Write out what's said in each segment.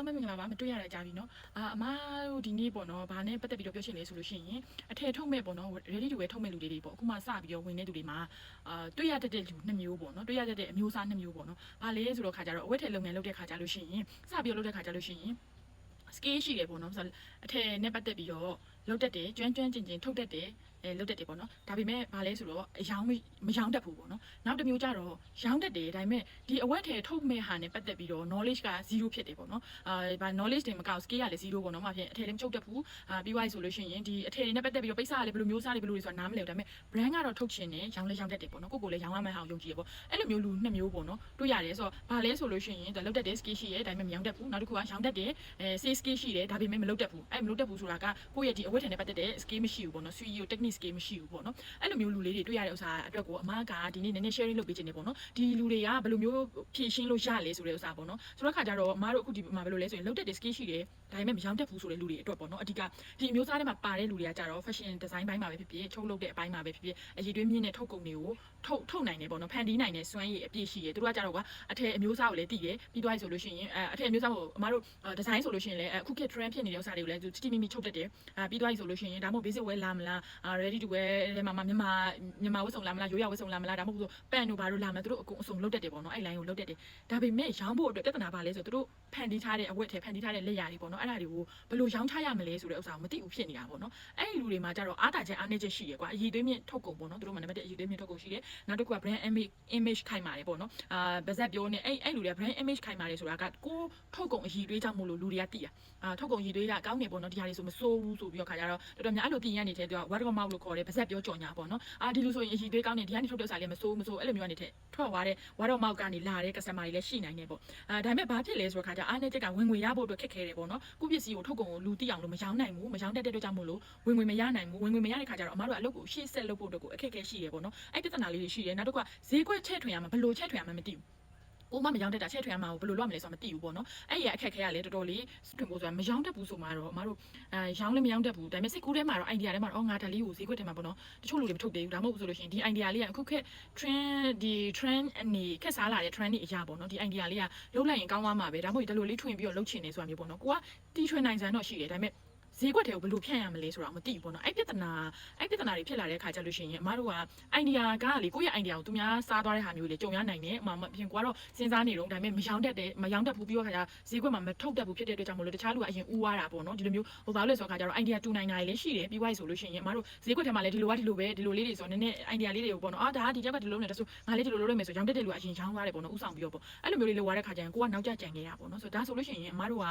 လုံးပဲမင်္ဂလာပါမတွေ့ရတဲ့ကြာပြီเนาะအာအမတို့ဒီနေ့ပေါ့เนาะဘာနဲ့ပတ်သက်ပြီးတော့ပြောချင်လဲဆိုလို့ရှိရင်အထည်ထုတ်မဲ့ပေါ့เนาะ ready to wear ထုတ်မဲ့လူတွေတွေပေါ့အခုမှစပြီးတော့ဝင်တဲ့လူတွေမှာအာတွေ့ရတတ်တဲ့လူနှစ်မျိုးပေါ့เนาะတွေ့ရတတ်တဲ့အမျိုးအစားနှစ်မျိုးပေါ့เนาะဘာလဲဆိုတော့ခါကြတော့အဝတ်ထည်လုပ်ငန်းလုပ်တဲ့ခါကြလို့ရှိရင်စပြီးတော့လုပ်တဲ့ခါကြလို့ရှိရင် skill ရှိတယ်ပေါ့နော်ဆိုတော့အထည်နဲ့ပတ်သက်ပြီးတော့ လုပ်တတ်တယ်ကျွမ်းကျွမ်းကျင်ကျင်ထုတ်တတ်တယ်အဲလုပ်တတ်တယ်ပေါ့နော်ဒါပေမဲ့ဘာလဲဆိုတော့အယောင်မရောင်းတတ်ဘူးပေါ့နော်နောက်တစ်မျိုးကြတော့ရောင်းတတ်တယ်ဒါပေမဲ့ဒီအဝတ်ထည်ထုတ်မဲ့ဟာနဲ့ပတ်သက်ပြီးတော့ knowledge က0ဖြစ်တယ်ပေါ့နော်အာဘာ knowledge တွေမကောက် skill ကလည်း0ပေါ့နော်မှဖြစ်အထည်လည်းမချုပ်တတ်ဘူးအာပြီးသွားပြီဆိုလို့ရှိရင်ဒီအထည်တွေနဲ့ပတ်သက်ပြီးတော့ပိတ်စကလည်းဘယ်လိုမျိုးစားတွေဘယ်လိုတွေဆိုတာနားမလည်ဘူးဒါပေမဲ့ brand ကတော့ထုတ်ချင်တယ်ရောင်းလည်းရောင်းတတ်တယ်ပေါ့နော်ကိုကိုလည်းရောင်းရမယ့်ဟာကိုယုံကြည်ရပေါ့အဲ့လိုမျိုးလူနှစ်မျိုးပေါ့နော်တွေ့ရတယ်ဆိုတော့ဘာလဲဆိုလို့ရှိရင်ဒါလုပ်တတ်တဲ့ skill ရှိရဲဒါပေမဲ့မရောင်းတတ်ဘူးနောက်တစ်ခုကရောင်းတတ်တယ်အဲ sales skill ရှိတယ်ဒါပေမဲ့မလုပ်တတ်ဘူးအဲ့မလုပ်တတ်ဘူးဆိုတာကကိုယ့်ရဲ့ဒီအဝတ်ထည်နဲ့ပတ်သက်တဲ့ skill မရှိဘူးပေါ့နော် CEO technique skill မရှိဘူးပေါ့နော်အဲ့လိုမျိုးလူလေးတွေတွေ့ရတဲ့ဥစ္စာအတွက်ကိုအမားကဒီနေ့နည်းနည်း sharing လုပ်ပေးခြင်းနေပေါ့နော်ဒီလူတွေကဘယ်လိုမျိုးဖြည့်ရှင်းလို့ရလဲဆိုတဲ့ဥစ္စာပေါ့နော်ဆိုတော့ခါကြတော့အမားတို့အခုဒီမှာဘယ်လိုလဲဆိုရင်လုပ်တတ်တဲ့ skill ရှိတယ် ဒါပေမဲ့မရောင်းတတ်ဘူးဆိုတဲ့လူတွေအတွက်ပေါ့နော်အဓိကဒီအမျိုးသားတွေမှာပါတဲ့လူတွေကကြတော့ fashion design ဘိုင်းမှာပဲဖြစ်ဖြစ်ချုပ်လုပ်တဲ့အပိုင်းမှာပဲဖြစ်ဖြစ်အရေးတွင်းမြင့်တဲ့ထုတ်ကုန်တွေကိုထုတ်ထုတ်နိုင်တယ်ပေါ့နော်ဖန်တီးနိုင်တဲ့စွမ်းရည်အပြည့်ရှိတယ်သူတို့ကကြတော့ကအထည်အမျိုးသားကိုလည်းတည်တယ်ပြီးသွားပြီဆိုလို့ရှိရင်အဲအထည်အမျိုးသားကိုအမားတို့ design ဆိုလို့ရှိရင်လည်းအခုခေတ် trend ဖြစ်နေတဲ့ဥစ္စာတွေကိုလည်းသူတိတိမိမိချုပ်တတ်တယ်အဲပြီးသွားပြီဆိုလို့ရှိရင်ဒါမှမဟုတ် basic wear လာမလား ready to wear ထဲမှာမြန်မာမြန်မာဝတ်စုံလာမလားရိုးရဝတ်စုံလာမလားဒါမှမဟုတ်ပန့်တို့ဘာတို့လာမလားသူတို့အကုန်အစုံလုတ်တတ်တယ်ပေါ့နော်အဲ့ line ကိုလုတ်တတ်တယ်ဒါပေမဲ့ရောင်းဖို့အတွက်ပြဿနာပါလဲဆိုသူတို့ဖန်တီးထားတဲ့အဝတ်ထဲဖန်တီးထားတဲ့လက်ရာတွေပေါ့နော်အဲ့ဒါတွေကိုဘယ်လိုရောင်းချရမလဲဆိုတဲ့ဥစ္စာကိုမသိဘူးဖြစ်နေတာပေါ့နော်အဲ့ဒီလူတွေမှာကြတော့အားတာချက်အားနေချက်ရှိတယ်ကွာအည်သွေးမြင့်ထုတ်ကုန်ပေါ့နော်သူတို့မှနံပါတ်1အည်သွေးမြင့်ထုတ်ကုန်ရှိတယ်နောက်တစ်ခုက brand image image ခိုင်မာတယ်ပေါ့နော်အာဗဇက်ပြောနေအဲ့အဲ့လူတွေက brand image ခိုင်မာတယ်ဆိုတာကကိုထုတ်ကုန်အည်သွေးကြောင့်မို့လို့လူတွေကသိရအာထုတ်ကုန်အည်သွေးကကောင်းနေပေါ့နော်ဒီဟာတွေဆိုမစိုးဘူးဆိုပြီးတော့ခါကြတော့တော်တော်များအဲ့လိုပြင်ရနေတဲ့သူက word of mouth လို့ခေါ်တယ်ဗဇက်ပြောကြော်ညာပေါ့နော်အာဒီလူဆိုရင်အည်သွေးကောင်းနေဒီကနေထုတ်တဲ့ဥစ္စာလေးမစိုးမစိုးအဲ့လိုမျိုးကနေထက်ထွက်သွားတဲ့ word of mouth ကနေလာတဲ့ customer တွေလည်းရှိနိုင်တယ်ပေါ့အာဒါပေမဲ့ဘာဖြစ်လဲဆိုတော့ခါကြအားနေချက်ကဝင်ငွေရဖို့အတွက်ခက်ခဲတယ်ပေါ့နော်ခုပစ္စည်းကိုထုတ်ကုန်ကိုလူသိအောင်လို့မရောင်းနိုင်ဘူးမရောင်းတတ်တဲ့အတွက်ကြောင့်မို့လို့ဝင်ငွေမရနိုင်ဘူးဝင်ငွေမရတဲ့ခါကျတော့အမားတို့အလုပ်ကိုရှေ့ဆက်လုပ်ဖို့အတွက်ကိုအခက်အခဲရှိတယ်ပေါ့နော်အဲ့ပြဿနာလေးတွေရှိတယ်နောက်တစ်ခုကဈေးကွက်ချဲ့ထွင်ရမှာဘယ်လိုချဲ့ထွင်ရမှာမသိဘူး ကိုမမရောင်းတတ်တာချက်ထွင်ရမှာကိုဘယ်လိုလုပ်မလဲဆိုတာမသိဘူးပေါ့နော်အဲ့ဒီအခက်ခဲကလည်းတော်တော်လေးထွင်ဖို့ဆိုတာမရောင်းတတ်ဘူးဆိုမှတော့အမတို့အဲရောင်းလည်းမရောင်းတတ်ဘူးဒါပေမဲ့စိတ်ကူးထဲမှာတော့ idea ထဲမှာတော့ငါဒါလေးကိုဈေးကွက်ထဲမှာပေါ့နော်တချို့လူတွေမထုတ်သေးဘူးဒါမှမဟုတ်ဆိုလို့ရှိရင်ဒီ idea လေးကအခုခက် trend ဒီ trend အနေခက်စားလာတဲ့ trend တွေအရာပေါ့နော်ဒီ idea လေးကလုံးလိုက်ရင်ကောင်းသွားမှာပဲဒါမှမဟုတ်ဒီလိုလေးထွင်ပြီးတော့လုပ်ချင်နေဆိုတာမျိုးပေါ့နော်ကိုကတီထွင်နိုင်စမ်းတော့ရှိတယ်ဒါပေမဲ့ ဈေးကွက်တွေကိုဘယ်လိုဖြန့်ရမလဲဆိုတာမသိဘူးပေါ့နော်အဲ့ပြဿနာအဲ့ပြဿနာတွေဖြစ်လာတဲ့အခါကျလို့ရှိရင်အမတို့က idea ကလေကိုယ့်ရဲ့ idea ကိုသူများစားသွားတဲ့ဟာမျိုးတွေကြုံရနိုင်တယ်အမပြင်ကွာတော့စဉ်းစားနေတော့ဒါပေမဲ့မယောင်းတတ်တယ်မယောင်းတတ်ဘူးပြီးတော့ခါကျဈေးကွက်မှာမထုတ်တတ်ဘူးဖြစ်တဲ့အတွက်ကြောင့်မလို့တခြားလူကအရင်ဦးွားတာပေါ့နော်ဒီလိုမျိုးဟိုဘာလို့လဲဆိုတော့ခါကျတော့ idea တူနိုင်တာတွေလည်းရှိတယ်ပြီးွားပြီဆိုလို့ရှိရင်အမတို့ဈေးကွက်ထဲမှာလည်းဒီလိုကဒီလိုပဲဒီလိုလေးတွေဆိုတော့နည်းနည်း idea လေးတွေကိုပေါ့နော်အာဒါကဒီချက်ကဒီလိုနဲ့တဆူငါလေးဒီလိုလုပ်ရမယ်ဆိုရောင်းတတ်တဲ့လူကအရင်ရောင်းသွားတယ်ပေါ့နော်ဥဆောင်ပြီးတော့ပေါ့အဲ့လိုမျိုးလေးလုပ်ရတဲ့ခါကျရင်ကိုကနောက်ကျကြံခဲ့တာပေါ့နော်ဆိုတော့ဒါဆိုလို့ရှိရင်အမတို့က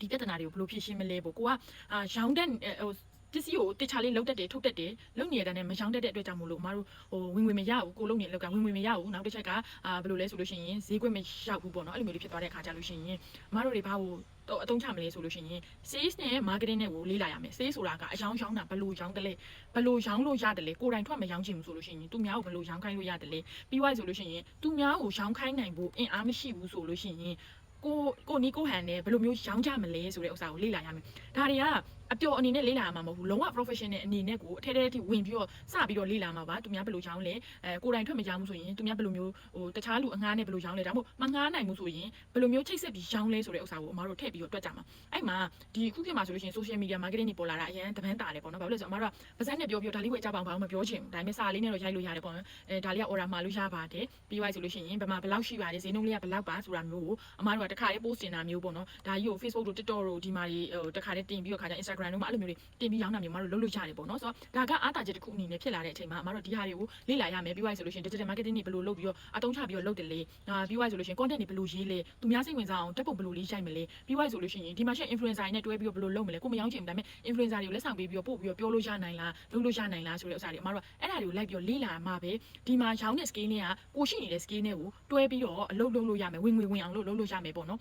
ဒီပြဿနာတွေကိုဘယ်လိုဖြေရှင်းမလဲပေါ့ကိုကအာရောင်းတဲ့ဟိုပစ္စည်းကိုတခြားလေးလုတ်တက်တယ်ထုတ်တက်တယ်လုတ်နေရတဲ့နဲ့မရောင်းတတ်တဲ့အတွက်ကြောင့်မို့လို့အမတို့ဟိုဝင်ငွေမရဘူးကိုလုတ်နေလောက်ကဝင်ငွေမရဘူးနောက်တစ်ချက်ကအာဘယ်လိုလဲဆိုလို့ရှိရင်ဈေးကွက်မရောက်ဘူးပေါ့နော်အဲ့လိုမျိုးလေးဖြစ်သွားတဲ့အခါကျလို့ရှိရင်အမတို့တွေဘာလို့တော့အတုံးချမလဲဆိုလို့ရှိရင် sales နဲ့ marketing နဲ့ကိုလေ့လာရမယ် sales ဆိုတာကအယောင်ရောင်းတာဘယ်လိုရောင်းတယ်လဲဘယ်လိုရောင်းလို့ရတယ်လဲကိုယ်တိုင်ထွက်မရောင်းချင်ဘူးဆိုလို့ရှိရင်သူများကိုဘယ်လိုရောင်းခိုင်းလို့ရတယ်လဲပြီးသွားဆိုလို့ရှိရင်သူများကိုရောင်းခိုင်းနိုင်ဖို့အင်အားမရှိဘူးဆိုလို့ရှိရင် ကိုကိုနီကိုဟန်နဲ့ဘယ်လိုမျိုးရောင်းကြမလဲဆိုတဲ့ဥစ္စာကိုလေ့လာရမယ်ဒါတွေက အပျော်အနေနဲ့လေ့လာမှာမဟုတ်ဘူးလုံးဝ professional အနေနဲ့ကိုအထဲထဲထိဝင်ပြီးတော့စပြီးတော့လေ့လာမှာပါသူများဘယ်လိုရောင်းလဲအဲကိုယ်တိုင်ထွက်မရောင်းဘူးဆိုရင်သူများဘယ်လိုမျိုးဟိုတခြားလူအငှားနဲ့ဘယ်လိုရောင်းလဲဒါမှမဟုတ်မငှားနိုင်ဘူးဆိုရင်ဘယ်လိုမျိုးချိတ်ဆက်ပြီးရောင်းလဲဆိုတဲ့ဥစ္စာကိုအမားတို့ထည့်ပြီးတော့တွက်ကြမှာအဲ့မှာဒီခုခေတ်မှာဆိုလို့ရှိရင် social media marketing တွေပေါ်လာတာအရင်တပန်းတာလေပေါ့နော်ဘာလို့လဲဆိုတော့အမားတို့ကပါဇက်နဲ့ပြောပြောဒါလေးဝယ်ကြပါအောင်ဘာမှမပြောချင်ဘူးဒါပေမဲ့စာလေးနဲ့တော့ရိုက်လို့ရတယ်ပေါ့နော်အဲဒါလေးက order မှာလို့ရပါတယ်ပြီးသွားဆိုလို့ရှိရင်ဘယ်မှာဘယ်လောက်ရှိပါတယ်ဈေးနှုန်းလေးကဘယ်လောက်ပါဆိုတာမျိုးကိုအမားတို့ကတခါလေး post တင်တာမျိုးပေါ့နော်ဒါကြီးကို Facebook တို့ TikTok တို့ဒီမှာဒီဟိုတခါလေးတင်ပြီးတော့ခါကျ Instagram တို့မှာအဲ့လိုမျိုးတွေတင်ပြီးရောင်းတာမျိုးမတို့လုပ်လို့ရတယ်ပေါ့နော်ဆိုတော့ဒါကအားတာချက်တစ်ခုအနေနဲ့ဖြစ်လာတဲ့အချိန်မှာအမတို့ဒီဟာတွေကိုလေ့လာရမယ်ပြီးသွားဆိုလို့ရှိရင် digital marketing တွေဘယ်လိုလုပ်ပြီးတော့အသုံးချပြီးတော့လုပ်တယ်လေအာပြီးသွားဆိုလို့ရှိရင် content တွေဘယ်လိုရေးလဲသူများစိတ်ဝင်စားအောင်တက်ပုံဘယ်လိုလေးရိုက်မလဲပြီးသွားဆိုလို့ရှိရင်ဒီမှာရှိ influencer တွေနဲ့တွဲပြီးတော့ဘယ်လိုလုပ်မလဲကိုမရောင်းချင်ဘူးဒါပေမဲ့ influencer တွေကိုလက်ဆောင်ပေးပြီးတော့ပို့ပြီးတော့ပြောလို့ရနိုင်လားလုပ်လို့ရနိုင်လားဆိုတဲ့ဥစ္စာတွေအမတို့အဲ့ဒါတွေကိုလိုက်ပြီးတော့လေ့လာမှာပဲဒီမှာရောင်းတဲ့ scale နဲ့ကကိုရှိနေတဲ့ scale နဲ့ကိုတွဲပြီးတော့အလုပ်လုပ်လို့ရမယ်ဝင်ငွေဝင်အောင်လုပ်လုပ်လို့ရမယ်ပေါ့နော်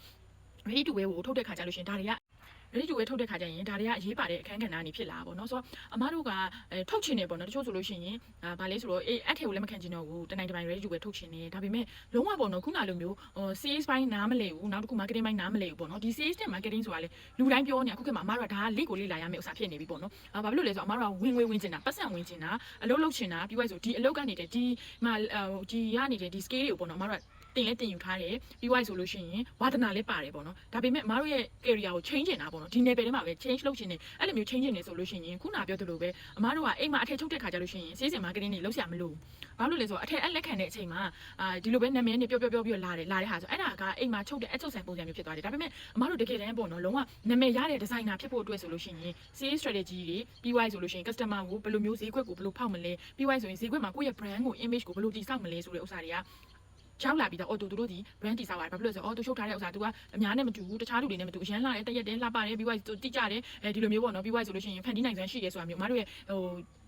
ready to wear ကိုထုတ်တဲ့ခါကျလို့ရှိရင်ဒါတွေက ready to wear ထုတ်တဲ့ခါကျရင်ဒါတွေကအရေးပါတဲ့အခန်းကဏ္ဍအနေဖြစ်လာပါဘောเนาะဆိုတော့အမားတို့ကအဲထုတ်ချင်တယ်ပေါ့နော်တချို့ဆိုလို့ရှိရင်အာဗာလဲဆိုတော့အေးအထည်ကိုလည်းမခံချင်တော့ဘူးတနိုင်တပိုင်း ready to wear ထုတ်ချင်တယ်ဒါပေမဲ့လုံးဝပေါ့နော်ခုနလိုမျိုးဟို sales ပိုင်းနားမလဲဘူးနောက်တစ်ခု marketing ပိုင်းနားမလဲဘူးပေါ့နော်ဒီ sales နဲ့ marketing ဆိုတာလေလူတိုင်းပြောနေအခုခေတ်မှာအမားတို့ကဒါက lead ကိုလေ့လာရမယ့်ဥစ္စာဖြစ်နေပြီပေါ့နော်အာဘာဖြစ်လို့လဲဆိုတော့အမားတို့ကဝင်ငွေဝင်ချင်တာပတ်စံဝင်ချင်တာအလုပ်လုပ်ချင်တာပြီးွားဆိုဒီအလုပ်ကနေတယ်ဒီမှာဟိုဒီရနေတဲ့ဒီ scale တွေကိုပေါ့နော်အမားတို့က တင်လဲတင်ယူထားတယ်ပြီးွားဆိုလို့ရှိရင်ဝါသနာလည်းပါတယ်ပေါ့နော်ဒါပေမဲ့အမားတို့ရဲ့ career ကို change နေတာပေါ့နော်ဒီ level ထဲမှာပဲ change လုပ်ချင်တယ်အဲ့လိုမျိုး change နေဆိုလို့ရှိရင်ခုနပြောသလိုပဲအမားတို့ကအိမ်မှာအထည်ချုပ်တဲ့ခါကျလို့ရှိရင် sales and marketing တွေလုပ်ဆရာမလို့ဘာလို့လဲဆိုတော့အထည်အလက်ခံတဲ့အချိန်မှာအာဒီလိုပဲနာမည်နဲ့ပြောပြောပြောပြောလာတယ်လာတဲ့ဟာဆိုအဲ့ဒါကအိမ်မှာချုပ်တဲ့အချုပ်ဆိုင်ပုံစံမျိုးဖြစ်သွားတယ်ဒါပေမဲ့အမားတို့တကယ်တမ်းပေါ့နော်လုံးဝနာမည်ရတဲ့ designer ဖြစ်ဖို့အတွက်ဆိုလို့ရှိရင် sales strategy တွေပြီးွားဆိုလို့ရှိရင် customer ကိုဘယ်လိုမျိုးဈေးကွက်ကိုဘယ်လိုဖောက်မလဲပြီးွားဆိုရင်ဈေးကွက်မှာကိုယ့်ရဲ့ brand ကို image ကိုဘယ်လိုတည်ဆောက်မလဲဆိုတဲ့ဥစ္စာတွေက ရောက်လာပြီးတော့အော်တူတို့ဒီ brand တည်ဆောက်ရတယ်ဘာဖြစ်လို့လဲဆိုတော့အော်တူရှုပ်ထားတဲ့ဥစ္စာ तू ကအများနဲ့မတူဘူးတခြားလူတွေနဲ့မတူအရန်လာတယ်တက်ရက်တယ်လှပတယ်ပြီးွားတိကျတယ်အဲဒီလိုမျိုးပေါ့နော်ပြီးွားဆိုလို့ရှိရင်ဖန်တီးနိုင်စွမ်းရှိရဲဆိုတာမျိုးအမတို့ရဲ့ဟို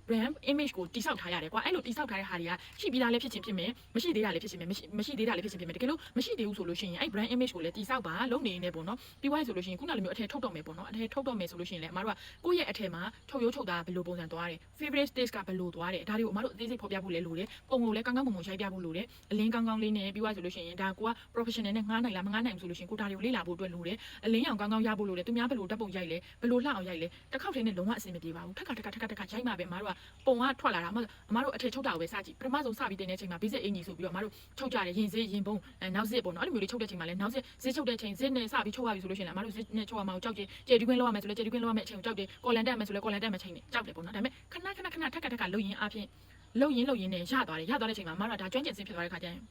brand image ကိုတိဆောက်ထားရတယ်ကွာအဲ့လိုတိဆောက်ထားတဲ့ဟာတွေကရှိပြီးသားလည်းဖြစ်ချင်းဖြစ်မယ်မရှိသေးတာလည်းဖြစ်ချင်းမယ်မရှိမရှိသေးတာလည်းဖြစ်ချင်းဖြစ်မယ်တကယ်လို့မရှိသေးဘူးဆိုလို့ရှိရင်အဲ့ brand image ကိုလည်းတိဆောက်ပါလုပ်နေနေပေါ့နော်ပြီးွားဆိုလို့ရှိရင်ခုနလိုမျိုးအထည်ထုတ်တော့မယ်ပေါ့နော်အထည်ထုတ်တော့မယ်ဆိုလို့ရှိရင်လည်းအမတို့ကကိုယ့်ရဲ့အထည်မှာထုတ်ရိုးထုတ်တာဘယ်လိုပုံစံသွားတယ် favorite stage ကဘယ်လိုသွားတယ်ဒါတွေကိုအမတို့အသေးစိတ်ဖော်ပြဖို့လည်းလိုတယ်ပုံကိုလည်းကောင်းကောင်းမွန်မွန်ရိုက်ပြဖို့လိုတယ်အလင်းကောင်းကောင်းလေးနဲ့ပြီးွားဆိုလို့ရှိရင်ဒါကိုက professional နဲ့ငှားနိုင်လားမငှားနိုင်ဘူးဆိုလို့ရှိရင်ကိုဒါတွေကိုလေ့လာဖို့အတွက်လိုတယ်အလင်းရောင်ကောင်းကောင်းရဖို့လိုတယ်သူများဘယ်လိုတက်ပုံရိုက်လဲဘယ်လိုလှအောင်ရိုက်လဲတစ်ခေါက်တည်းနဲ့လုံးဝအဆင်မပြေပါဘူးထက်ခါထက်ခါထက်ခါထက်ခါရိုက်မှာပဲအမတို့ကပုံကထွက်လာတာအမအမတို့အထည်ချုပ်တာကိုပဲစကြည့်ပထမဆုံးစပြီးတင်တဲ့အချိန်မှာ basic အင်ကြီးဆိုပြီးတော့အမတို့ချုပ်ကြတယ်ရင်စေးရင်ပုံနောက်စစ်ပေါ့နော်အဲ့လိုမျိုးလေးချုပ်တဲ့အချိန်မှာလည်းနောက်စစ်စစ်ချုပ်တဲ့အချိန်စစ်နဲ့စပြီးချုပ်ရပြီဆိုလို့ရှိရင်အမတို့စစ်နဲ့ချုပ်ရမှာကိုကြောက်ကြကျေဒီကွင်းလောက်ရမယ်ဆိုလဲကျေဒီကွင်းလောက်ရမယ်အချိန်ကိုကြောက်တယ်ကော်လန်တက်မယ်ဆိုလဲကော်လန်တက်မယ်ချိန်နဲ့ကြောက်တယ်ပေါ့နော်ဒါပေမဲ့ခဏခဏခဏထက်ခါထက်ခါလုံရင်အပြင်လုံရင်လုံရင်နဲ့ရသွားတယ်ရသွားတဲ့အချိန်မှာအမတို့ကဒါကျွမ်းကျင်စင်ဖြစ်သွားတဲ့ခါကျရင်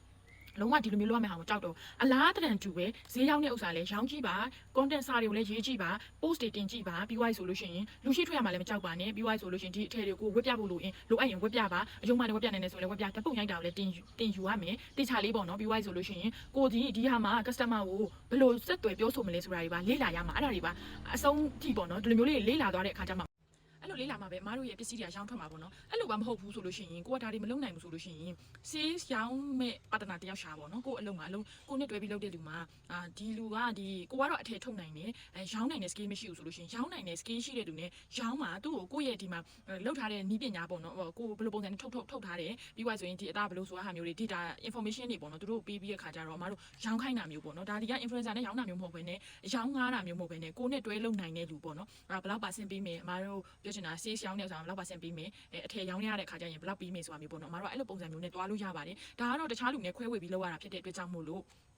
လုံးဝဒီလိုမျိုးလုပ်ရမယ့်ဟာကိုကြောက်တော့အလားတရံတူပဲဈေးရောက်တဲ့ဥစ္စာလည်းရောင်းကြည့်ပါ content စာတွေကိုလည်းရေးကြည့်ပါ post တွေတင်ကြည့်ပါပြီးွားဆိုလို့ရှိရင်လူရှိထွက်ရမှာလည်းမကြောက်ပါနဲ့ပြီးွားဆိုလို့ရှိရင်ဒီအထည်တွေကိုဝက်ပြဖို့လိုရင်လိုအပ်ရင်ဝက်ပြပါအယုံမှလည်းဝက်ပြနိုင်တယ်ဆိုလည်းဝက်ပြတပုတ်ရိုက်တာကိုလည်းတင်တင်ယူရမယ်တိချာလေးပေါ့နော်ပြီးွားဆိုလို့ရှိရင်ကိုဒီဒီဟာမှာ customer ကိုဘယ်လိုဆက်သွယ်ပြောဆိုမလဲဆိုတာတွေပါလေ့လာရမှာအဲ့ဒါတွေပါအဆုံးထိပေါ့နော်ဒီလိုမျိုးလေးလေ့လာသွားတဲ့အခါကျမှ အဲ့လိုလေးလာမှာပဲအမားတို့ရဲ့ပစ္စည်းတွေကရောင်းထွက်မှာပေါ့နော်အဲ့လိုပါမဟုတ်ဘူးဆိုလို့ရှိရင်ကိုကဒါတွေမလုပ်နိုင်ဘူးဆိုလို့ရှိရင် sales ရောင်းမဲ့ပါတနာတယောက်ရှာပေါ့နော်ကိုအလုံးမှာအလုံးကိုနဲ့တွဲပြီးလုပ်တဲ့လူမှာအာဒီလူကဒီကိုကတော့အထည်ထုတ်နိုင်တယ်အဲရောင်းနိုင်တဲ့ skill မရှိဘူးဆိုလို့ရှိရင်ရောင်းနိုင်တဲ့ skill ရှိတဲ့လူနဲ့ရောင်းမှာသူ့ကိုကိုယ့်ရဲ့ဒီမှာလောက်ထားတဲ့နီးပညာပေါ့နော်ဟိုကိုဘယ်လိုပုံစံနဲ့ထုတ်ထုတ်ထုတ်ထားတယ်ပြီးွားဆိုရင်ဒီအသားဘယ်လိုဆိုတာဟာမျိုးတွေ data information တွေပေါ့နော်သူတို့ပေးပြီးတဲ့ခါကျတော့အမတို့ရောင်းခိုင်းတာမျိုးပေါ့နော်ဒါဒီက influencer နဲ့ရောင်းတာမျိုးမဟုတ်ဘဲနဲ့ရောင်းငားတာမျိုးမဟုတ်ဘဲနဲ့ကိုနဲ့တွဲလုပ်နိုင်တဲ့လူပေါ့နော်အဲဘယ်လောက်ပါဆင်ပေးမယ်အမတို့ပြောချင်တာ sales ရောင်းတဲ့ဥစ္စာဘယ်လောက်ပါဆင်ပေးမယ်အဲအထည်ရောင်းရတဲ့ခါကျရင်ဘယ်လောက်ပေးမယ်ဆိုတာမျိုးပေါ့နော်အမတို့ကအဲ့လိုပုံစံမျိုးနဲ့တွားလို့ရပါတယ်ဒါကတော့တခြားလူနဲ့ခွဲဝေပြီးလောက်ရတာဖြစ်တဲ့အတွက်ကြောင့်မို့လို့အာ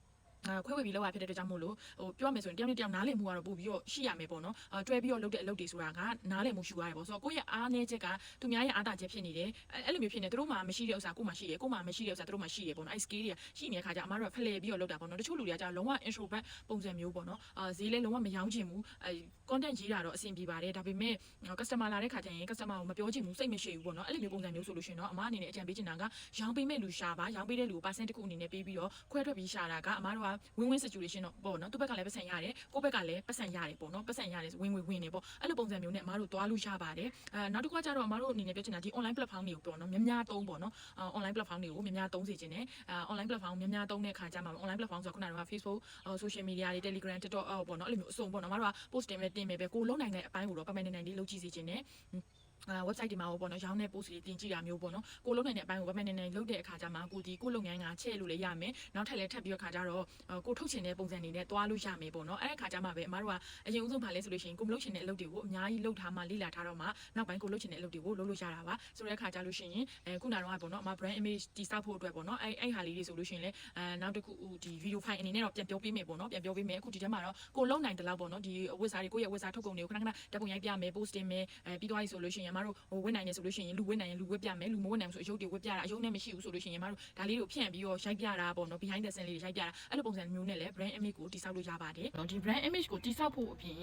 ခွဲဝေပြီးလောက်ရဖြစ်တဲ့အတွက်ကြောင့်မို့လို့ဟိုပြောရမယ်ဆိုရင်တယောက်နဲ့တယောက်နားလည်မှုကတော့ပို့ပြီးတော့ရှိရမယ်ပေါ့နော်အာတွဲပြီးတော့လုပ်တဲ့အလုပ်တွေဆိုတာကနားလည်မှုရှိရတယ်ပေါ့ဆိုတော့ကိုယ့်ရဲ့အားနည်းချက်ကသူများရဲ့အားသာချက်ဖြစ်နေတယ်အဲ့လိုမျိုးဖြစ်နေသူတို့မှမရှိတဲ့ဥစ္စာကိုမှရှိတယ်ကိုမှမရှိတဲ့ဥစ္စာသူတို့မှရှိတယ်ပေါ့နော်အဲ့ skill တွေကရှိနေတဲ့ခါကျအမားတို့ကဖလှယ်ပြီးတော့လုပ်တာပေါ့နော်တချို့လူတွေကကျတော့လုံးဝ introvert ပုံစံမျိုးပေါ့နော်အာဈေးလဲလုံးဝမရောင်းချင်ဘူးအဲ content ရေးတာတော့အဆင်ပြေပါတယ်ဒါပေမဲ့ customer လာတဲ့ခါကျရင် customer ကိုမပြောချင်ဘူးစိတ်မရှိဘူးပေါ့နော်အဲ့လိုမျိုးပုံစံမျိုးဆိုလို့ရှိရင်တော့အမားအနေနဲ့အကြံပေးချင်တာကရောင်းပေးမဲ့လူရှာပါရောင်းပေးတဲ့လူကို percent တစ်ခုအနေနဲ့ပေးပြီးတော့ခွဲထွက်ပြီးရှာတာကအမားတို့က win win situation တော့ပေါ့နော်သူ့ဘက်ကလည်းပတ်စံရတယ်ကိုယ့်ဘက်ကလည်းပတ်စံရတယ်ပေါ့နော်ပတ်စံရတယ် win win win နေပေါ့အဲ့လိုပုံစံမျိုးနဲ့အမားတို့သွားလို့ရပါတယ်အဲနောက်တစ်ခါကျတော့အမားတို့အနေနဲ့ပြောချင်တာဒီ online platform တွေကိုပေါ့နော်များများသုံးပေါ့နော် online platform တွေကိုများများသုံးစေချင်တယ်အဲ online platform များများသုံးတဲ့ခါကျမှ online platform ဆိုတော့ခုနက Facebook social media တွေ Telegram TikTok ပေါ့နော်အဲ့လိုမျိုးအစုံပေါ့နော်အမားတို့က post တင်မယ်တင်မယ်ပဲကိုလုံးနိုင်တဲ့အပိုင်းကိုတော့ပမနေနိုင်လေးလုပ်ကြည့်စေချင်တယ် အာ website ဒီမှာပေါ့နော်ရောင်းတဲ့ post တွေတင်ကြည့်တာမျိုးပေါ့နော်ကိုလုံးနိုင်တဲ့အပိုင်းကိုဗမန်နေနေလုပ်တဲ့အခါကျမှကိုဒီကိုလုပ်ငန်းကချဲ့လို့လည်းရမယ်နောက်ထပ်လည်းထပ်ပြီးတော့ခါကျတော့ကိုထုတ်ချင်တဲ့ပုံစံတွေနဲ့တွားလို့ရမယ်ပေါ့နော်အဲ့ဒီခါကျမှပဲအမားတို့ကအရင်ဦးဆုံးပါလဲဆိုလို့ရှိရင်ကိုမလုပ်ချင်တဲ့အလုပ်တွေကိုအများကြီးလုပ်ထားမှလေ့လာထားတော့မှနောက်ပိုင်းကိုလုပ်ချင်တဲ့အလုပ်တွေကိုလုပ်လို့ရတာပါဆိုတဲ့ခါကျလို့ရှိရင်အဲခုနကတော့ပေါ့နော်အမ brand image တိစောက်ဖို့အတွက်ပေါ့နော်အဲ့အဲ့ဟာလေးတွေဆိုလို့ရှိရင်လည်းအဲနောက်တစ်ခုဒီ video file အနေနဲ့တော့ပြန်ပြောပေးမယ်ပေါ့နော်ပြန်ပြောပေးမယ်အခုဒီထဲမှာတော့ကိုလုံးနိုင်တဲ့လောက်ပေါ့နော်ဒီဝက်စာတွေကိုယ့်ရဲ့ဝက်စာထုတ်ကုန်တွေကိုခဏခဏဓာတ်ပုံရိုက်ပြမယ် post တင်မယ်အဲပြီးသွားပြီဆိုလို့ရှိရင်အမတို့ဟိုဝင်နိုင်နေဆိုလို့ရှိရင်လူဝင်နိုင်ရင်လူဝက်ပြမယ်လူမဝင်နိုင်ဘူးဆိုအယုတ်တွေဝက်ပြတာအယုတ်နဲ့မရှိဘူးဆိုလို့ရှိရင်အမတို့ဒါလေးတွေကိုဖြန့်ပြီးတော့ရိုက်ပြတာပေါ့နော် behind the scene လေးတွေရိုက်ပြတာအဲ့လိုပုံစံမျိုးနဲ့လည်း brand image ကိုတိစောက်လို့ရပါတယ်ဒီ brand image ကိုတိစောက်ဖို့အပြင်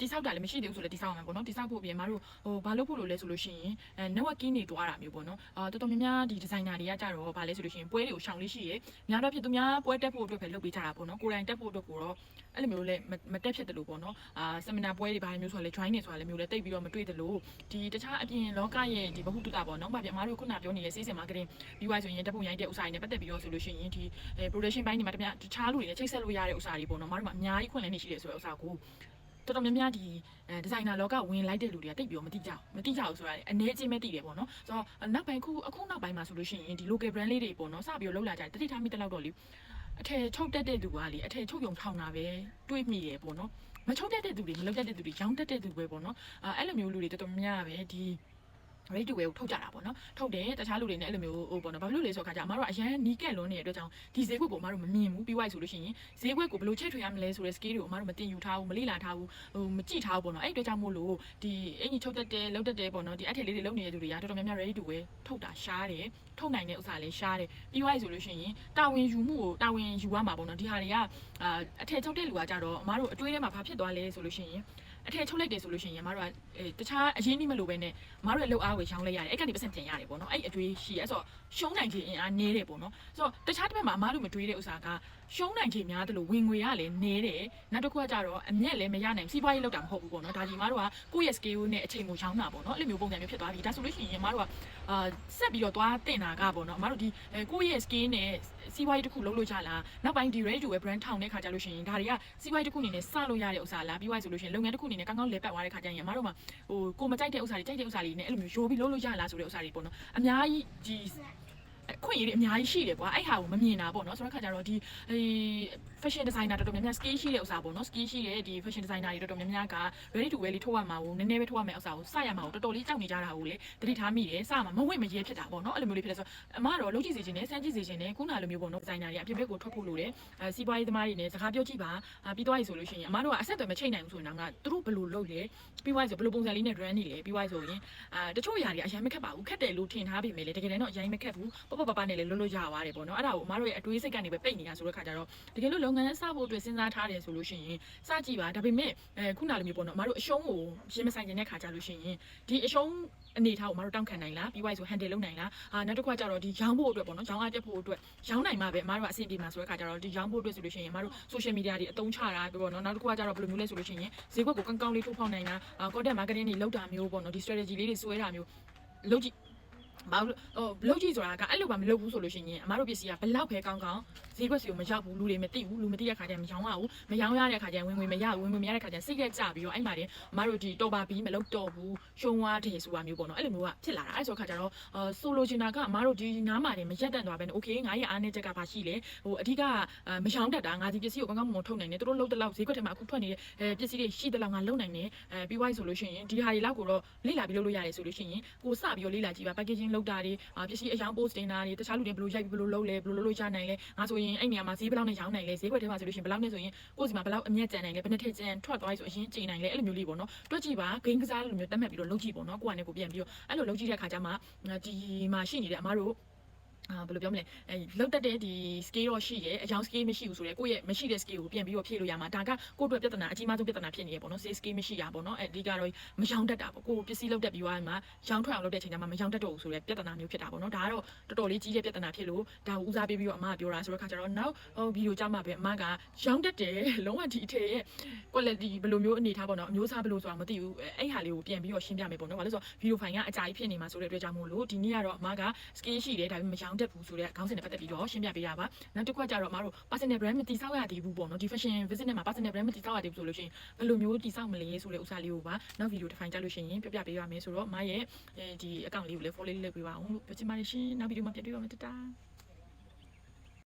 တိစောက်တာလည်းမရှိသေးဘူးဆိုလည်းတိစောက်ရမှာပေါ့နော်တိစောက်ဖို့အပြင်အမတို့ဟိုဘာလုပ်ဖို့လို့လဲဆိုလို့ရှိရင်အဲ networking တွေတွားတာမျိုးပေါ့နော်အာတော်တော်များများဒီ designer တွေကကြတော့ဘာလဲဆိုလို့ရှိရင်ပွဲတွေကိုရှောင်လေးရှိရများတော့ဖြစ်သူများပွဲတက်ဖို့အတွက်ပဲလုပ်ပေးကြတာပေါ့နော်ကိုယ်တိုင်တက်ဖို့အတွက်ကိုတော့ အဲ့လိုမျိုးလည်းမတက်ဖြစ်တယ်လို့ပေါ့နော်အာ seminar ပွဲတွေဘာမျိုးဆိုလဲ join နေဆိုတာလည်းမျိုးလည်းတိတ်ပြီးတော့မတွေ့တယ်လို့ဒီတခြားအပြင်လောကရဲ့ဒီဘဟုတုတပေါ့နော်ဗာပြမတို့ခုနပြောနေတဲ့ sales marketing ပြီးွားဆိုရင်တက်ဖို့ရိုက်တဲ့ဥစ္စာတွေနဲ့ပတ်သက်ပြီးတော့ဆိုလို့ရှိရင်ဒီ production ဘိုင်းတွေမှာတပြတခြားလူတွေနဲ့ချိတ်ဆက်လို့ရတဲ့ဥစ္စာတွေပေါ့နော်မတို့မှာအများကြီးခွင့်လန်းနေရှိတယ်ဆိုတဲ့ဥစ္စာကိုတော်တော်များများဒီအဲဒီဇိုင်နာလောကဝင်လိုက်တဲ့လူတွေကတိတ်ပြီးတော့မသိကြဘူးမသိကြဘူးဆိုတာအနေချင်းပဲသိတယ်ပေါ့နော်ဆိုတော့နောက်ပိုင်းခုအခုနောက်ပိုင်းမှာဆိုလို့ရှိရင်ဒီ local brand လေးတွေပေါ့နော်စပြီးတော့လှုပ်လာကြတယ်တတိထားမိတဲ့လောက်တော့လေ အထည်ချုပ်တက်တဲ့သူကလေအထည်ချုပ်ယုံထောင်တာပဲတွေးမိတယ်ပေါ့နော်မချုပ်တက်တဲ့သူတွေမလုပ်တတ်တဲ့သူတွေရောင်းတတ်တဲ့သူပဲပေါ့နော်အဲအဲ့လိုမျိုးလူတွေတော်တော်များများပဲဒီ ready to wear ကိုထုတ်ကြတာပေါ့နော်ထုတ်တယ်တခြားလူတွေနဲ့အဲ့လိုမျိုးဟိုပေါ့နော်ဘာဖြစ်လို့လဲဆိုတော့ခါကျအမတို့ကအရန်နီးကက်လွန်းနေတဲ့အတွက်ကြောင့်ဒီဈေးကွက်ကိုအမတို့မမြင်ဘူးပြီးသွားပြီဆိုလို့ရှိရင်ဈေးကွက်ကိုဘယ်လိုချက်ထွေရမလဲဆိုတဲ့ skill တွေကိုအမတို့မတင်ယူထားဘူးမလေ့လာထားဘူးဟိုမကြည့်ထားဘူးပေါ့နော်အဲ့အတွက်ကြောင့်မို့လို့ဒီအင်ကြီးချုပ်တက်တယ်လောက်တက်တယ်ပေါ့နော်ဒီအထက်လေးတွေလုံနေတဲ့လူတွေကတော်တော်များများ ready to wear ထုတ်တာရှားတယ်ထုတ်နိုင်တဲ့ဥစ္စာလေးရှားတယ်ပြီးသွားပြီဆိုလို့ရှိရင်တာဝန်ယူမှုကိုတာဝန်ယူရမှာပေါ့နော်ဒီဟာတွေကအာအထက်ချုပ်တဲ့လူကကြတော့အမတို့အတွေးထဲမှာဘာဖြစ်သွားလဲဆိုလို့ရှိရင် အထက်ချုပ်လိုက်တယ်ဆိုလို့ရှိရင်အမတို့ကအဲတခြားအရင်းနှီးမလို့ပဲနဲ့အမတို့ရဲ့လှုပ်အားကိုရောင်းလိုက်ရတယ်အဲ့ကနေပတ်စံပြန်ရတယ်ပေါ့နော်အဲ့အတွေးရှိရဲဆိုတော့ရှုံးနိုင်ခြင်းအင်အားနည်းတယ်ပေါ့နော်ဆိုတော့တခြားတစ်ဖက်မှာအမတို့မတွေးတဲ့ဥစ္စာက ရှုံးနိုင်ခြင်းများတယ်လို့ဝင်ငွေရလည်းနည်းတယ်နောက်တစ်ခုကကြတော့အမျက်လည်းမရနိုင်စီးပွားရေးလောက်တာမဟုတ်ဘူးပေါ့နော်ဒါကြီးအမတို့ကကိုယ့်ရဲ့ skill နဲ့အချိန်ကိုရောင်းတာပေါ့နော်အဲ့လိုမျိုးပုံစံမျိုးဖြစ်သွားပြီဒါဆိုလို့ရှိရင်အမတို့ကအာဆက်ပြီးတော့သွားတင်တာကပေါ့နော်အမတို့ဒီအဲကိုယ့်ရဲ့ skill နဲ့စီးပွားရေးတစ်ခုလုပ်လို့ကြလားနောက်ပိုင်းဒီ ready to wear brand ထောင်တဲ့ခါကြလို့ရှိရင်ဒါတွေကစီးပွားရေးတစ်ခုအနေနဲ့စလို့ရတဲ့ဥစ္စာလားပြီးသွားဆိုလို့ရှိရင်လုပ်ငန်းတစ်ခုအနေနဲ့ကောင်းကောင်းလဲပတ်သွားတဲ့ခါကျရင်အမတို့မှာဟိုကိုမကြိုက်တဲ့ဥစ္စာတွေကြိုက်တဲ့ဥစ္စာတွေနဲ့အဲ့လိုမျိုးရိုးပြီးလုပ်လို့ရလားဆိုတဲ့ဥစ္စာတွေပေါ့နော်အများကြီးဒီ အခွင့်အရေးတွေအများကြီးရှိတယ်ကွာအဲ့ဟာကိုမမြင်တာပေါ့နော်ဆိုတော့ခါကျတော့ဒီအဲ fashion designer တော်တော်များများ skill ရှိတဲ့ဥစ္စာပေါ့နော် skill ရှိတဲ့ဒီ fashion designer တွေတော်တော်များများက ready to wear လေးထုတ်ရမှာကိုနည်းနည်းပဲထုတ်ရမယ့်ဥစ္စာကိုစရမှာကိုတော်တော်လေးကြောက်နေကြတာကိုလေတတိထားမိတယ်စမှာမဝင့်မရဲဖြစ်တာပေါ့နော်အဲ့လိုမျိုးလေးဖြစ်တယ်ဆိုတော့အမကတော့လုံးကြည့်စီခြင်းနဲ့စမ်းကြည့်စီခြင်းနဲ့ခုနလိုမျိုးပေါ့နော် designer တွေအပြင်ဘက်ကိုထွက်ဖို့လိုတယ်အဲစီးပွားရေးသမားတွေနဲ့စကားပြောကြည့်ပါအာပြီးသွားပြီဆိုလို့ရှိရင်အမတို့ကအဆက်အသွယ်မချိတ်နိုင်ဘူးဆိုရင်တော့ကသူတို့ဘယ်လိုလုပ်လဲပြီးသွားပြီဆိုဘယ်လိုပုံစံလေးနဲ့ run နေလဲပြီးသွားပြီဆိုရင်အာတချို့ຢာတွေအရင်မခက်ပါဘူးခက်တယ်လို့ထင်ထားပေမဲ့လေတကယ်တမ်းတော့အရင်မခက်ဘူးပပပပနဲ့လည်းလွတ်လွတ်ရပါတယ်ပေါ့နော်အဲ့ဒါကိုအမတို့ရဲ့အတွေးစိတ်ကနေပဲပိတ်နေတာဆိုတော့ခါကြတော့တကယ်လို့လုပ်ငန်းစဖို့အတွက်စဉ်းစားထားတယ်ဆိုလို့ရှိရင်စကြည့်ပါဒါပေမဲ့အဲခုနလိုမျိုးပေါ့နော်အမတို့အရှုံးကိုရှင်းမဆိုင်ခြင်းတဲ့ခါကြလို့ရှိရင်ဒီအရှုံးအနေထားကိုအမတို့တောင်းခံနိုင်လားပြီးသွားပြီဆို handle လုပ်နိုင်လားအာနောက်တစ်ခါကျတော့ဒီရောင်းဖို့အတွက်ပေါ့နော်ရောင်းအားတက်ဖို့အတွက်ရောင်းနိုင်မှာပဲအမတို့ကအဆင်ပြေမှာဆိုတဲ့ခါကျတော့ဒီရောင်းဖို့အတွက်ဆိုလို့ရှိရင်အမတို့ social media တွေအသုံးချတာပေါ့နော်နောက်တစ်ခါကျတော့ဘယ်လိုမျိုးလဲဆိုလို့ရှိရင်ဈေးကွက်ကိုကောင်းကောင်းလေးထိုးဖောက်နိုင်တာအာ content marketing တွေလုပ်တာမျိုးပေါ့နော်ဒီ strategy လေးတွေဆွဲတာမျိုးလုပ်ကြည့် ဘာလို့ဟိုဘလောက်ကြီးဆိုတာကအဲ့လိုမှမလုပ်ဘူးဆိုလို့ရှိရင်အမားတို့ပစ္စည်းကဘလောက်ပဲကောင်းကောင်း ဈေးကွက်စီကိုမရောက်ဘူးလူတွေမသိဘူးလူမသိတဲ့ခါကျရင်မရောင်းရဘူးမရောင်းရတဲ့ခါကျရင်ဝင်ငွေမရဘူးဝင်ငွေမရတဲ့ခါကျရင်စိတ်ရက်ကြပြီးတော့အဲ့မှာတင်အမားတို့ဒီတော်ပါပြီးမလုပ်တော့ဘူးရှုံးသွားတယ်ဆိုတာမျိုးပေါ့နော်အဲ့လိုမျိုးကဖြစ်လာတာအဲ့ဆိုခါကျတော့အာဆိုလိုချင်တာကအမားတို့ဒီနားမှာတင်မရက်တန်သွားပဲနဲ့ okay ငါရဲ့အားနည်းချက်ကဘာရှိလဲဟိုအဓိကမရောင်းတတ်တာငါဒီပစ္စည်းကိုကောင်းကောင်းမွန်ထုတ်နိုင်တယ်သူတို့လုံးတလောက်ဈေးကွက်ထဲမှာအခုထွက်နေတဲ့အဲပစ္စည်းတွေရှိတဲ့လောက်ငါလုံနိုင်တယ်အဲပြီးသွားပြီဆိုလို့ရှိရင်ဒီဟာတွေလောက်ကိုတော့လေ့လာပြီးလုပ်လို့ရတယ်ဆိုလို့ရှိရင်ကိုစပြီးတော့လေ့လာကြည့်ပါ packaging လုပ်တာတွေပစ္စည်းအရောင်း post တင်တာတွေတခြားလူတွေဘယ်လိုရိုက်ပြီးဘယ်လိုလုပ်လဲဘယ်လိုလုပ်လို့ရနိုင်လဲငါဆိုရင်အဲ့နေရာမှာဈေးဘယ်လောက်နဲ့ရောင်းနိုင်လဲဈေးကွက်ထဲမှာဆိုလို့ရှိရင်ဘယ်လောက်နဲ့ဆိုရင်ကိုယ်စီမှာဘယ်လောက်အမြတ်ကျန်နိုင်လဲဘယ်နှစ်ထည့်ကျန်ထွက်သွားပြီဆိုအရင်ချိန်နိုင်လဲအဲ့လိုမျိုးလေးပေါ့နော်တွက်ကြည့်ပါဂိမ်းကစားလိုမျိုးတက်မှတ်ပြီးတော့လုပ်ကြည့်ပေါ့နော်ကိုကလည်းကိုပြန်ပြီးတော့အဲ့လိုလုပ်ကြည့်တဲ့အခါကျမှဒီမှာရှိနေတဲ့အမားတို့ အာဘယ်လိုပြောမလဲအဲလောက်တက်တဲ့ဒီ scale တော့ရှိတယ်အကြောင်း scale မရှိဘူးဆိုတော့ကိုယ့်ရဲ့မရှိတဲ့ scale ကိုပြန်ပြီးတော့ဖြည့်လို့ရမှာဒါကကိုယ့်အတွက်ပြဿနာအကြီးမားဆုံးပြဿနာဖြစ်နေရပေါ့နော် scale scale မရှိတာပေါ့နော်အဲဒီကတော့မရောင်းတတ်တာပေါ့ကိုယ်ပစ္စည်းလောက်တက်ပြီးသွားမှရောင်းထွက်အောင်လုပ်တဲ့ချိန်ကျမှမရောင်းတတ်တော့ဘူးဆိုတဲ့ပြဿနာမျိုးဖြစ်တာပေါ့နော်ဒါကတော့တော်တော်လေးကြီးတဲ့ပြဿနာဖြစ်လို့ဒါကိုဦးစားပေးပြီးတော့အမကပြောတာဆိုတော့ခါကျတော့နောက်ဟိုဗီဒီယိုကြမှာပဲအမကရောင်းတတ်တယ်လုံးဝဒီအထည်ရဲ့ quality ဘယ်လိုမျိုးအနေထားပေါ့နော်အမျိုးအစားဘယ်လိုဆိုတာမသိဘူးအဲ့ဟာလေးကိုပြန်ပြီးတော့ရှင်းပြမယ်ပေါ့နော်ဘာလို့ဆိုတော့ဗီဒီယိုဖိုင်ကအကြာကြီးဖြစ်နေမှာဆိုတဲ့အတွက်ကြောင့်မို့လို့ဒီနေ့ကတော့အမက scale ရှိတယ်ဒါပေမဲ့မရောင်းတတ်ဘူးဆိုတဲ့ခေါင်းစဉ်နဲ့ပတ်သက်ပြီးတော့ရှင်းပြပေးတာပါနောက်တစ်ခုကကြတော့အမတို့ personal brand မတည်ဆောက်ရသေးဘူးပေါ့နော်ဒီ fashion visit နဲ့မှာ personal brand မတည်ဆောက်ရသေးဘူးဆိုလို့ရှိရင်ဘယ်လိုမျိုးတည်ဆောက်မလဲဆိုတဲ့ဥစ္စာလေးကိုပါနောက်ဗီဒီယိုတစ်ဖိုင်ကြလို့ရှိရင်ပြပြပေးရမယ်ဆိုတော့အမရဲ့ဒီ account လေးကိုလည်း follow လေးလုပ်ပေးပါအောင်လို့ပြောချင်ပါတယ်ရှင်နောက်ဗီဒီယိုမှာပြန်တွေ့ရမယ်တတား